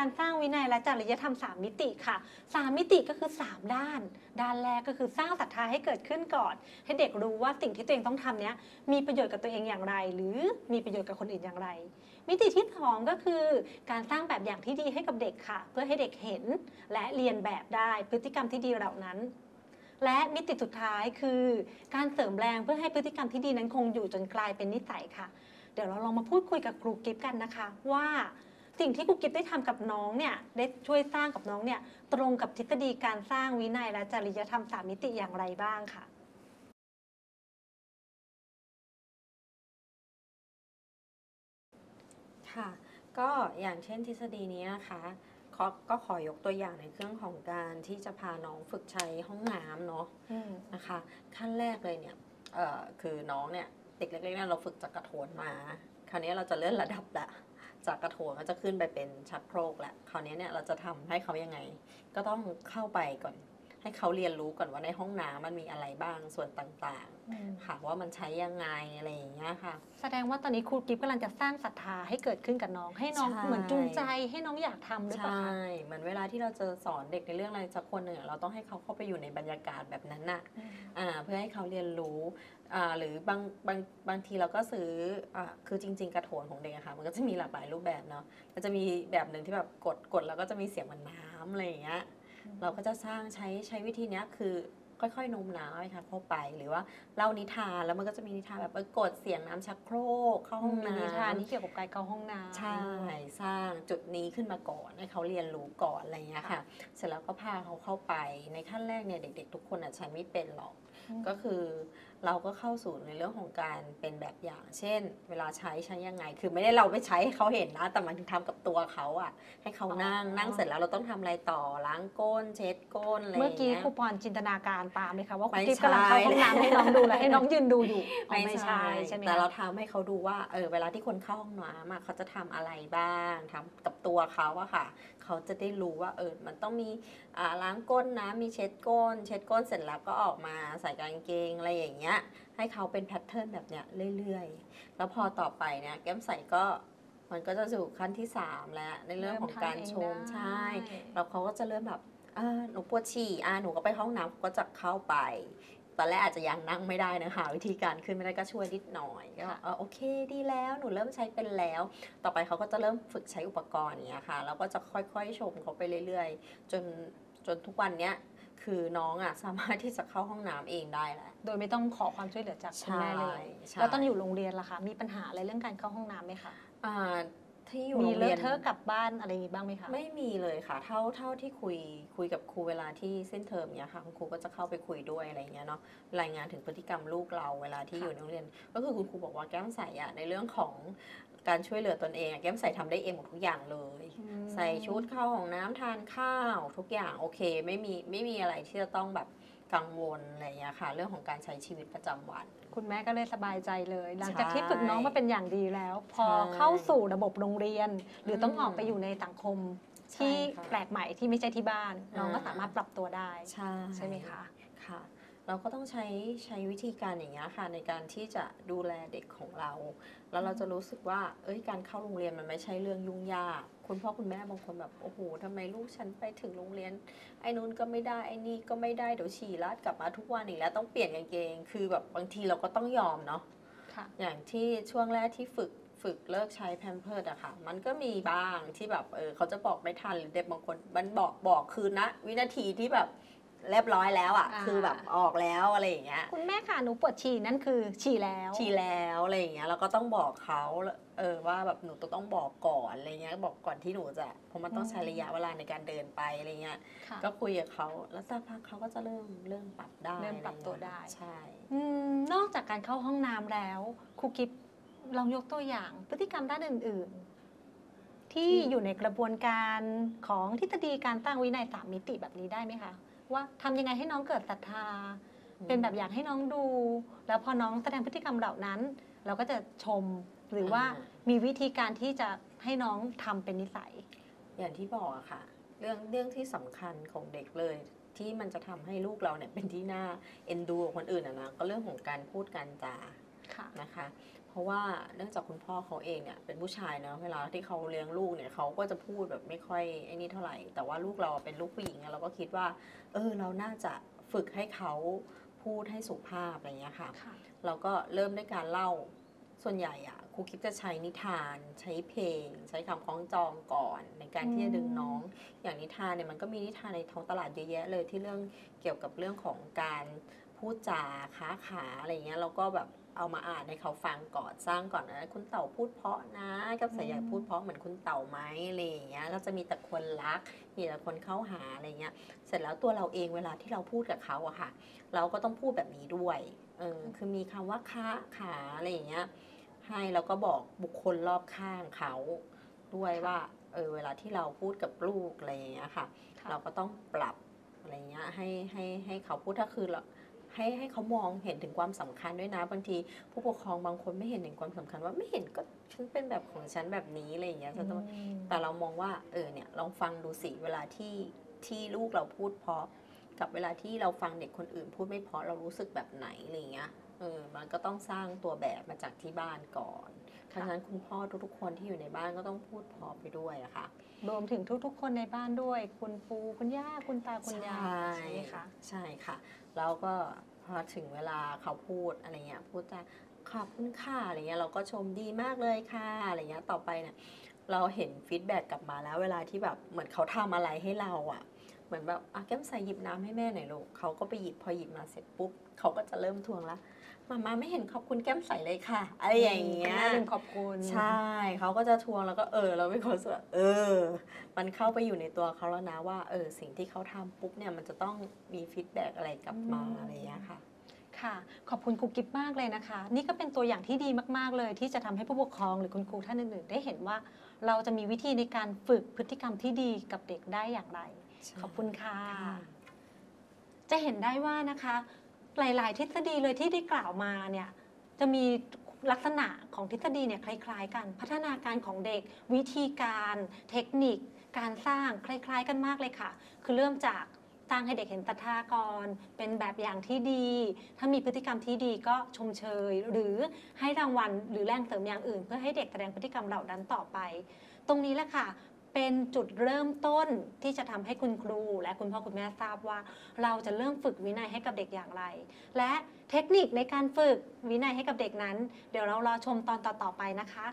การสร้างวินัยและจริยธรรม 3 มิติค่ะ 3 มิติก็คือ 3 ด้าน ด้านแรกก็คือสร้างศรัทธาให้เกิดขึ้นก่อน ให้เด็กรู้ว่าสิ่งที่ตัวเองต้องทำเนี้ยมีประโยชน์กับตัวเองอย่างไร หรือมีประโยชน์กับคนอื่นอย่างไร มิติที่ 2 ก็คือการสร้างแบบอย่างที่ดีให้กับเด็กค่ะ เพื่อให้เด็กเห็นและเรียนแบบได้พฤติกรรมที่ดีเหล่านั้นและมิติสุดท้ายคือการเสริมแรงเพื่อให้พฤติกรรมที่ดีนั้นคงอยู่จนกลายเป็นนิสัยค่ะ เดี๋ยวเราลองมาพูดคุยกับครูกิฟกันนะคะว่า สิ่งที่ครูกิฟได้ทำกับน้องเนี่ยได้ช่วยสร้างกับน้องเนี่ยตรงกับทฤษฎีการสร้างวินัยและจริยธรรมสามมิติอย่างไรบ้างค่ะค่ะก็อย่างเช่นทฤษฎีนี้นะคะขอก็ขอยกตัวอย่างในเรื่องของการที่จะพาน้องฝึกใช้ห้องน้ำเนาะอืมนะคะ ขั้นแรกเลยเนี่ยเอ่อคือน้องเนี่ยเด็กเล็กๆเนี่ยเราฝึกจากกระโถนมา คราวนี้เราจะเลื่อนระดับละ จากกระโถนก็จะขึ้นไปเป็นชักโครกละคราวนี้เนี่ยเราจะทำให้เขายังไง ก็ต้องเข้าไปก่อน ให้เขาเรียนรู้ก่อนว่าในห้องน้ำมันมีอะไรบ้างส่วนต่างๆ ค่ะว่ามันใช้ยังไงอะไรอย่างเงี้ยค่ะ แสดงว่าตอนนี้ครูกิฟกำลังจะสร้างศรัทธาให้เกิดขึ้นกับน้อง ให้น้องใช่ เหมือนจูงใจให้น้องอยากทำหรือเปล่าใช่คะเหมือนเวลาที่เราเจอสอนเด็กในเรื่องอะไรสักคนหนึ่งอะเราต้องให้เขาเข้าไปอยู่ในบรรยากาศแบบนั้นน่ะ อืม อ่าเพื่อให้เขาเรียนรู้อ่าหรือบางบางบางทีเราก็ซื้ออ่าคือจริง ๆ กระโถนของเด็กอะค่ะ มันก็จะมีหลากหลายรูปแบบเนาะมันจะมีแบบหนึ่งที่แบบกดกดแล้วก็จะมีเสียงเหมันน้ำอะไรอย่างเงี้ย เราก็จะสร้างใช้ใช้วิธีนี้คือ ค่อยๆโน้มน้าวให้ค่ะเข้าไป หรือว่าเล่านิทานแล้วมันก็จะมีนิทานแบบเออกดเสียงน้ำชักโครกเข้าห้องมีน้ำนิทานที่เกี่ยวกับการเข้าห้องน้ำใช่สร้างจุดนี้ขึ้นมาก่อนให้เขาเรียนรู้ก่อนอะไรอย่างเงี้ยค่ะ เสร็จแล้วก็พาเขาเข้าไปในขั้นแรกเนี่ยเด็ก ๆ ทุกคนอะใช้ไม่เป็นหรอกอืมก็คือเราก็เข้าสู่ในเรื่องของการเป็นแบบอย่าง เช่น เวลาใช้ใช้ยังไง คือไม่ได้เราไปใช้ให้เขาเห็นนะ แต่มันถึงทำกับตัวเขาอะให้เขานั่งนั่งเสร็จแล้วเราต้องทำอะไรต่อล้างก้น เช็ดก้นอะไรอย่างเมื่อกี้เงี้ยครูปอนจินตนาการตามเลยค่ะว่าครูไม่กิฟกำลังเข้าห้องน้ำใช่ให้น้องดูและให้น้องยืนดูอยู่อ๋อไม่ใช่ใช่ไหมแต่เราคะทำให้เขาดูว่าเออเวลาที่คนเข้าห้องน้ำอะเขาจะทำอะไรบ้างทำกับตัวเขาอะค่ะ เขาจะได้รู้ว่าเออมันต้องมีอ่าล้างก้นนะมีเช็ดก้น เช็ดก้นเสร็จแล้วก็ออกมาใส่กางเกงอะไรอย่างเงี้ยให้เขาเป็นแพทเทิร์นแบบเนี้ยเรื่อยๆ แล้วพอต่อไปเนี่ยแก้มใส่ก็มันก็จะสู่ขั้นที่ 3 แล้วในเรื่องของการชมใช่ แล้วเขาก็จะเริ่มแบบเออหนูปวดฉี่อะหนูก็ไปห้องน้ำก็จะเข้าไป ตอนแรกอาจจะยังนั่งไม่ได้นะคะวิธีการขึ้นไม่ได้ก็ช่วยนิดหน่อยก็ค่ะเออโอเคดีแล้วหนูเริ่มใช้เป็นแล้ว ต่อไปเขาก็จะเริ่มฝึกใช้อุปกรณ์อย่างเงี้ยค่ะแล้วก็จะค่อยๆชมเขาไปเรื่อยๆ จนจนทุกวันเนี้ยคือน้องอะสามารถที่จะเข้าห้องน้ำเองได้แล้ว โดยไม่ต้องขอความช่วยเหลือจากคุณแม่เลยใช่แล้วตอนอยู่โรงเรียนล่ะคะ มีปัญหาอะไรเรื่องการเข้าห้องน้ำไหมคะอ่า ที่อยู่มีโรงเลเรียอะนเทอะกลับบ้านอะไรอย่างงี้บ้างไหมคะ ไม่มีเลยค่ะ เท่าเท่าที่คุยคุยกับครูเวลาที่สิ้นเทอมเนี้ยค่ะคุณครูก็จะเข้าไปคุยด้วยอะไรเงี้ยเนาะรายงานถึงพฤติกรรมลูกเราเวลาที่ค่ะ อยู่ในโรงเรียน ก็คือคุณครูบอกว่าแก้มใส่อะในเรื่องของการช่วยเหลือตนเองอะแก้มใส่ทำได้เองหมดทุกอย่างเลยใส่ชุดเข้าห้องน้ำทานข้าว ทุกอย่างโอเค ไม่มีไม่มีอะไรที่จะต้องแบบ กังวลอะไรเงี้ยค่ะ เรื่องของการใช้ชีวิตประจำวัน คุณแม่ก็เลยสบายใจเลย หลังจากใช่ที่ฝึกน้องมาเป็นอย่างดีแล้ว พอใช่เข้าสู่ระบบโรงเรียน หรือต้องอืมออกไปอยู่ในสังคมใช่ที่ค่ะแปลกใหม่ที่ไม่ใช่ที่บ้าน น้องก็อ่าสามารถปรับตัวได้ใช่ใช่ไหมคะค่ะเราก็ต้องใช้ใช้วิธีการอย่างเงี้ยค่ะ ในการที่จะดูแลเด็กของเรา แล้วเราจะรู้สึกว่า เอ้ยการเข้าโรงเรียนมันไม่ใช่เรื่องยุ่งยาก คุณพ่อคุณแม่บางคนแบบโอ้โหทำไมลูกฉันไปถึงโรงเรียน ไอ้นู้นก็ไม่ได้ไอ้นี่ก็ไม่ได้เดี๋ยวฉี่ราดกลับมาทุกวันอีกแล้วต้องเปลี่ยนกางเกง คือแบบบางทีเราก็ต้องยอมเนาะค่ะอย่างที่ช่วงแรกที่ฝึกฝึกเลิกใช้แพมเพิร์ดอะค่ะ มันก็มีบ้างที่แบบเออเขาจะบอกไม่ทันหรือเด็กบางคนมันบอกบอกคือนะ วินาทีที่แบบ เรียบร้อยแล้วอะอ่า คือแบบออกแล้วอะไรอย่างเงี้ย คุณแม่ค่ะหนูปวดฉี่นั่นคือฉี่แล้ว ฉี่แล้วอะไรอย่างเงี้ยเราก็ต้องบอกเขาเออว่าแบบหนูต้องบอกก่อนอะไรเงี้ย บอกก่อนที่หนูจะเพราะมันต้องใช้ระยะเวลาในการเดินไปอะไรเงี้ย ค่ะ ก็คุยกับเขาแล้วสักพักเขาก็จะเริ่มเริ่มปรับได้เริ่มปรับตัวได้ ใช่ อืมนอกจากการเข้าห้องน้ำแล้วครูกิฟลองยกตัวอย่างพฤติกรรมด้านอื่น ๆ ที่อยู่ในกระบวนการของทฤษฎีการตั้งวินัยสามมิติแบบนี้ได้ไหมคะ ว่าทำยังไงให้น้องเกิดศรัทธา เป็นแบบอย่างให้น้องดู แล้วพอน้องแสดงพฤติกรรมเหล่านั้น เราก็จะชมหรือว่ามีวิธีการที่จะให้น้องทำเป็นนิสัย อย่างที่บอกอะค่ะ เรื่องเรื่องที่สำคัญของเด็กเลยที่มันจะทำให้ลูกเราเนี่ยเป็นที่น่าเอ็นดูของคนอื่นอะนะก็เรื่องของการพูดการจาค่ะนะคะ เพราะว่าเนื่องจากคุณพ่อเขาเองเนี่ยเป็นผู้ชายเนาะเวลาที่เขาเลี้ยงลูกเนี่ยเขาก็จะพูดแบบไม่ค่อยไอ้นี่เท่าไหร่ แต่ว่าลูกเราเป็นลูกผู้หญิงอะเราก็คิดว่า เออเราน่าจะฝึกให้เขาพูดให้สุภาพอะไรอย่างเงี้ยค่ะค่ะ เราก็เริ่มด้วยการเล่าส่วนใหญ่อะครูคิดจะใช้นิทาน ใช้เพลง ใช้คำคล้องจองก่อน ในการที่จะดึงน้อง อย่างนิทานเนี่ยมันก็มีนิทานในท้องตลาดเยอะแยะเลยที่เรื่องเกี่ยวกับเรื่องของการ พูดจาค้าขาอะไรเงี้ยเราก็แบบเอามาอ่านให้เขาฟังก่อนสร้างก่อนนะคุณเต่าพูดเพราะนะกับสายใยพูดเพราะเหมือนคุณเต่าไหมอะไรอย่างเงี้ยก็จะมีแต่คนรัก มีแต่คนเข้าหาอะไรเงี้ย เสร็จแล้วตัวเราเองเวลาที่เราพูดกับเขาอะค่ะ เราก็ต้องพูดแบบนี้ด้วยเออคือมีคำว่าค้าขาอะไรอย่างเงี้ย ให้แล้วก็บอกบุคคลรอบข้างเขาด้วยว่าเออเวลาที่เราพูดกับลูกอะไรอย่างเงี้ยค่ะค่ะเราก็ต้องปรับอะไรเงี้ยให้ให้ให้เขาพูดถ้าคือเรา ให้ให้เขามองเห็นถึงความสำคัญด้วยนะ บางทีผู้ปกครองบางคนไม่เห็นถึงความสำคัญว่าไม่เห็นก็ฉันเป็นแบบของฉันแบบนี้อะไรอย่างเงี้ยจะต้องอืมแต่เรามองว่าเออเนี่ยลองฟังดูสิเวลาที่ที่ลูกเราพูดเพราะกับเวลาที่เราฟังเด็กคนอื่น พูดไม่เพราะเรารู้สึกแบบไหนอะไรเงี้ยเออมันก็ต้องสร้างตัวแบบมาจากที่บ้านก่อนเพราะฉะนั้นคุณพ่อทุกๆคนที่อยู่ในบ้านก็ต้องพูดเพราะไปด้วยอะค่ะ รวมถึงทุกๆ คนในบ้านด้วย คุณปู่คุณย่าคุณตาคุณยายใช่ไหมคะใช่ค่ะ แล้วก็พ อถึงเวลาเขาพูดอะไรเงี้ยพูดจะขอบคุณค่ะอะไรเงี้ยเราก็ชมดีมากเลยค่ะอะไรเงี้ยต่อไปเนี่ยเราเห็นฟีดแบ็กกลับมาแล้วเวลาที่แบบเหมือนเขาทำอะไรให้เราอะ เหมือนแบบอะแก้มใส่หยิบน้ำให้แม่หน่อยลูกเขาก็ไปหยิบพอหยิบมาเสร็จปุ๊บเขาก็จะเริ่มทวงละมามาไม่เห็นขอบคุณแก้มใส่เลยค่ะอะไรอย่างเงี้ยคุณแม่ลืมขอบคุณใช่เขาก็จะทวงแล้วก็เออเราไม่คนรู้สึกว่าเออ มันเข้าไปอยู่ในตัวเขาแล้วนะว่าเออสิ่งที่เขาทำปุ๊บเนี่ยมันจะต้องมีฟีดแบ็กอะไรกลับมาอะไรอย่างเงี้ยค่ะค่ะ ขอบคุณครูกิฟมากเลยนะคะ นี่ก็เป็นตัวอย่างที่ดีมาก ๆ เลย ที่จะทำให้ผู้ปกครองหรือคุณครูท่านอื่นๆ ได้เห็นว่า เราจะมีวิธีในการฝึกพฤติกรรมที่ดีกับเด็กได้อย่างไร ขอบคุณค่ะค่ะ จะเห็นได้ว่านะคะ หลาย ๆ ทฤษฎีเลยที่ได้กล่าวมาเนี่ยจะมีลักษณะของทฤษฎีเนี่ยคล้าย ๆ กัน พัฒนาการของเด็ก วิธีการ เทคนิค การสร้างคล้าย ๆ กันมากเลยค่ะ คือเริ่มจากสร้างให้เด็กเห็นศรัทธาก่อนเป็นแบบอย่างที่ดี ถ้ามีพฤติกรรมที่ดีก็ชมเชย หรือให้รางวัลหรือแรงเสริมอย่างอื่น เพื่อให้เด็กแสดงพฤติกรรมเหล่านั้นต่อไป ตรงนี้แหละค่ะ เป็นจุดเริ่มต้นที่จะทำให้คุณครู และคุณพ่อคุณแม่ทราบว่า เราจะเริ่มฝึกวินัยให้กับเด็กอย่างไร และเทคนิคในการฝึกวินัยให้กับเด็กนั้น เดี๋ยวเรารอชมตอนต่อๆไปนะคะ